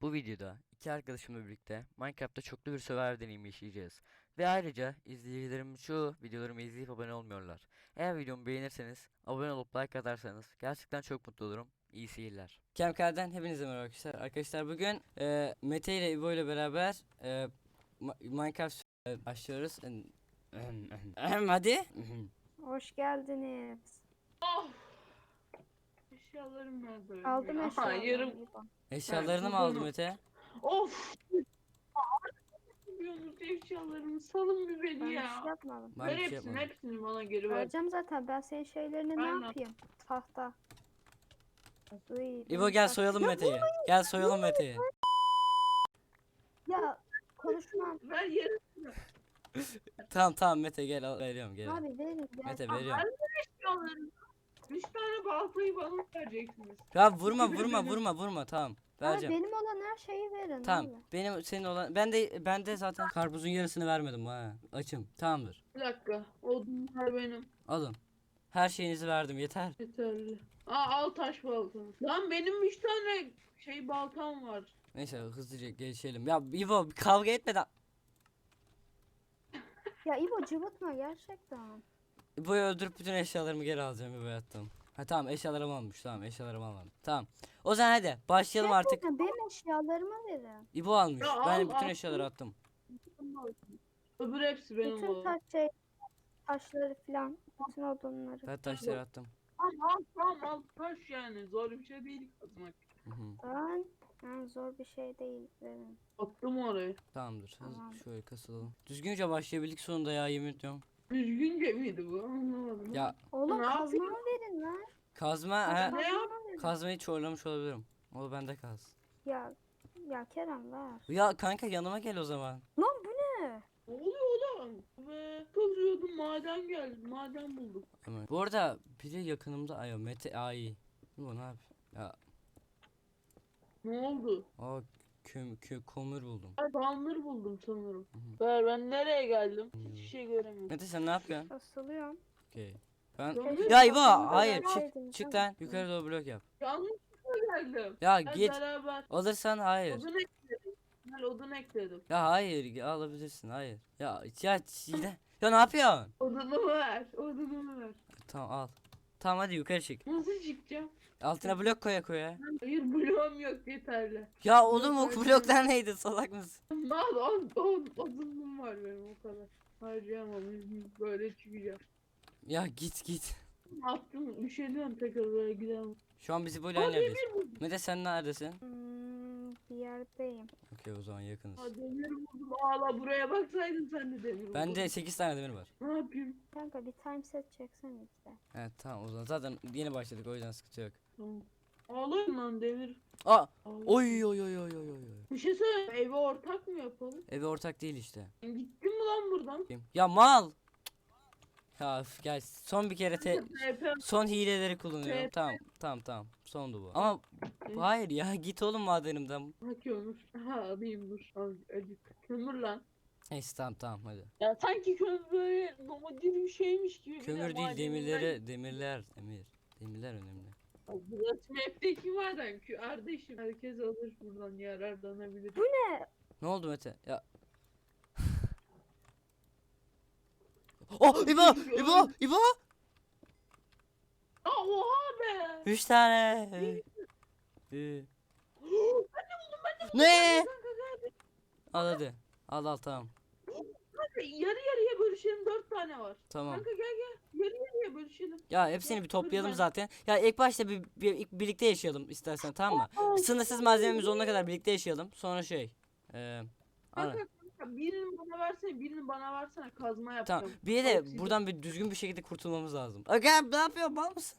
Bu videoda iki arkadaşımla birlikte Minecraft'ta çoklu bir survivor deneyimi yaşayacağız. Ve ayrıca izleyicilerimin çoğu videolarımı izleyip abone olmuyorlar. Eğer videomu beğenirseniz, abone olup like atarsanız gerçekten çok mutlu olurum. İyi seyirler. Kemker'den hepinize merhaba arkadaşlar. Arkadaşlar bugün e, Mete ile İbo ile beraber e, Minecraft e, başlıyoruz. Hadi. Hoş geldiniz. Eşyalarım nerede? Aldım Ya, eşyalarımı. Yarım. Eşyalarını mı bu aldı konu- Mete? Of. Biliyorsunuz eşyalarımı salın bir Ben beni bir ya. şey yapmadım. Ben Ver bir şey hepsini yapmadım. hepsini bana geri ver. Vereceğim zaten ben senin şeylerini ne Aynen. yapayım? Tahta. Iy, İbo benim gel soyalım Ya Mete'yi. Gel soyalım Mete'yi. Ya konuşmam. Ver yarısını. Tamam tamam Mete gel al, veriyorum gel. Abi verin gel. Mete veriyorum. ver eşyalarımı. Üç tane baltayı bana vereceksiniz. Ya vurma vurma vurma vurma tamam. Abi Vereceğim. benim olan her şeyi verin Tamam. abi. Benim senin olan ben de ben de zaten karpuzun yarısını vermedim ha. Açım. Tamamdır. Bir dakika. Odunlar benim. Alın. Her şeyinizi verdim yeter. Yeterli. Aa al taş baltanı. Lan benim üç tane şey baltam var. Neyse hızlıca geçelim. Ya İbo bir kavga etmeden Ya İbo cıvıtma gerçekten. İbo'yu öldürüp bütün eşyalarımı geri alacağım İbo'ya attım. Ha tamam eşyalarımı almış tamam eşyalarımı almadım. Tamam. O zaman hadi başlayalım artık. Gerçekten benim eşyalarımı verin. İbo almış. Ya Ben al, bütün al. eşyaları attım. Öbür hepsi benim Bütün oldu. taş şey taşları falan. Bütün odunları. Ben taşları attım. Tamam al tamam al taş yani zor bir şey değil kazmak. Hı hı. Ben yani zor bir şey değil verin. Attım orayı. Tamamdır. Hızlı Tamam. şöyle kasılalım. Düzgünce başlayabildik sonunda ya yemin ediyorum. Düzgünce miydi bu anlamadım. Ya Oğlum Ne kazma yapayım? verin lan. kazma he. Ne yap- verin. Kazmayı çorlamış olabilirim. O bende kalsın. Ya ya Kerem ver. Ya kanka yanıma gel o zaman. Lan bu ne? Ne oluyor lan? Ve kazıyordum maden geldi. Maden bulduk. Hemen. Bu arada biri yakınımda. Ay Mete ay. Bu ne yapıyor? Ya Ne oldu? o köm kö kömür buldum. Ben damır buldum sanırım. hı. Ver ben nereye geldim? Hiçbir şey göremiyorum. Mete sen ne yapıyorsun? Asılıyorum. Okey. Ben Kömür Ya İbo ben hayır çık çık lan yukarı doğru blok yap. Yanlışlıkla geldim. Ya Gel git. beraber. Alırsan hayır. Odun ekledim. Gel odun ekledim. Ya hayır alabilirsin hayır. Ya ya çiğne. Ya ne yapıyorsun? Odunu ver. Odunu ver. Tamam al. Tamam hadi yukarı çık. Nasıl çıkacağım? Altına blok koya koya. Hayır bloğum yok yeterli. Ya oğlum o bloklar neydi salak mısın? Mal on, on, odunum var benim o kadar. Harcayamam. Böyle çıkacağım. Ya git git. Attım üşeniyorum tekrar böyle gidelim. Şu an bizi böyle Aa, buldum. Mete sen neredesin? Yerdeyim. Okey o zaman yakınız. Aa, demir buldum. Ağla buraya baksaydın sen de demir buldun. Bende 8 tane demir var. Ne yapayım? Kanka bir time set çeksen işte. Evet tamam o zaman zaten yeni başladık o yüzden sıkıntı yok. Tamam. Ağlayın lan demir. Aa Ağlayın. oy oy oy oy oy oy. Bir şey söyleyeyim. Eve ortak mı yapalım? Evi ortak değil işte. Gittin mi lan buradan? Ya mal. Ya üf, gel son bir kere te son hileleri kullanıyorum. Evet. Tamam tamam tamam. Sondu bu. Ama hayır ya git oğlum madenimden. Kömür. Ha alayım dur. Al acık. Kömür lan. Neyse tamam tamam hadi. Ya sanki kömür böyle nomadir bir şeymiş gibi. Kömür değil demirleri demirler demir. Demirler önemli. Burası map'teki maden ki kardeşim. Herkes alır buradan yararlanabilir. Ne oldu Mete? Ya. Oh İbo! İbo! İbo! Aa oha be. Üç tane. Ee, ne? Al hadi. Al al tamam. Kanka yarı yarıya bölüşelim dört tane var. Tamam. Kanka gel gel. Yarı yarıya bölüşelim. Ya hepsini bir toplayalım ben- zaten. Ya ilk başta bir, bir ilk birlikte yaşayalım istersen tamam mı? Sınırsız malzememiz olana kadar birlikte yaşayalım. Sonra şey. Eee kanka birini bana versene, birini bana versene kazma yapacağım. Tamam. Bir de buradan bir düzgün bir şekilde kurtulmamız lazım. Aga ne yapıyorsun? Mal mısın?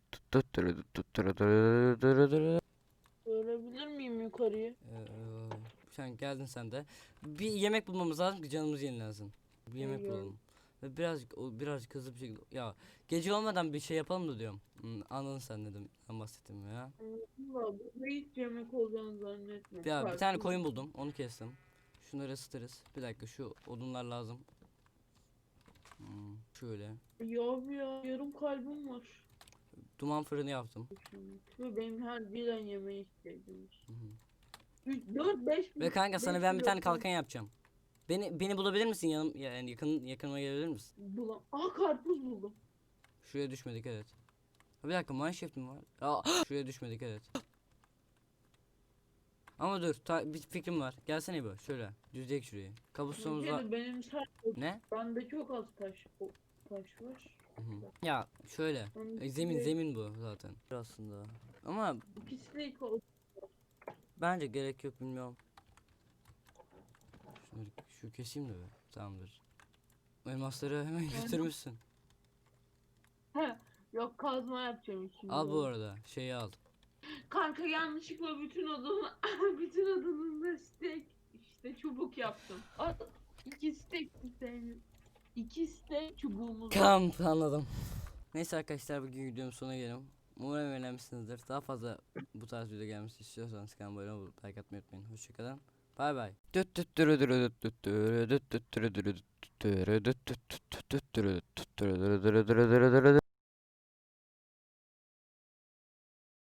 Ölebilir miyim yukarıya? Ee, sen geldin sen de. Bir yemek bulmamız lazım ki canımız yenilensin. Bir yemek Biliyorum. bulalım. Ve birazcık birazcık hızlı bir şekilde ya gece olmadan bir şey yapalım da diyorum. Hmm, anladın sen dedim. Ben bahsettim ya. Valla burada hiç yemek olacağını zannetmiyorum. Ya bir tane koyun buldum. Onu kestim. Şunları ısıtırız. Bir dakika şu odunlar lazım. Hmm, şöyle. Ya ya yarım kalbim var. Duman fırını yaptım. Benim her bir an yemeği istedim. 4 5 Ve kanka sana ben bir tane kalkan yapacağım. Beni beni bulabilir misin yanım yani yakın yakınıma gelebilir misin? Bulam. Aa karpuz buldum. Şuraya düşmedik evet. Bir dakika mineshaft mi var? Aa, şuraya düşmedik evet. Ama dur ta, bir fikrim var. Gelsene bir şöyle düzleyek şurayı. Kabustonumuz var. Benim sadece, ne? Bende çok az taş o, taş var. Hı hı. Ya şöyle. E, zemin zemin bu zaten. Aslında. Ama pislik oldu. bence gerek yok bilmiyorum. Şunları şu keseyim de be. Tamamdır. Elmasları hemen götürmüşsün. Yok kazma yapacağım şimdi. Al bu arada şeyi al. Kanka yanlışlıkla bütün odamı bütün odanın da stek işte çubuk yaptım. Aa, İki stek istemiyorum. İkisi de çubuğumuz var. Kamp anladım. Neyse arkadaşlar bugün videomun sonuna gelelim. Umarım eğlenmişsinizdir. Daha fazla bu tarz video gelmesi istiyorsanız kanalıma abone olup like atmayı unutmayın. Hoşçakalın. Bay bay.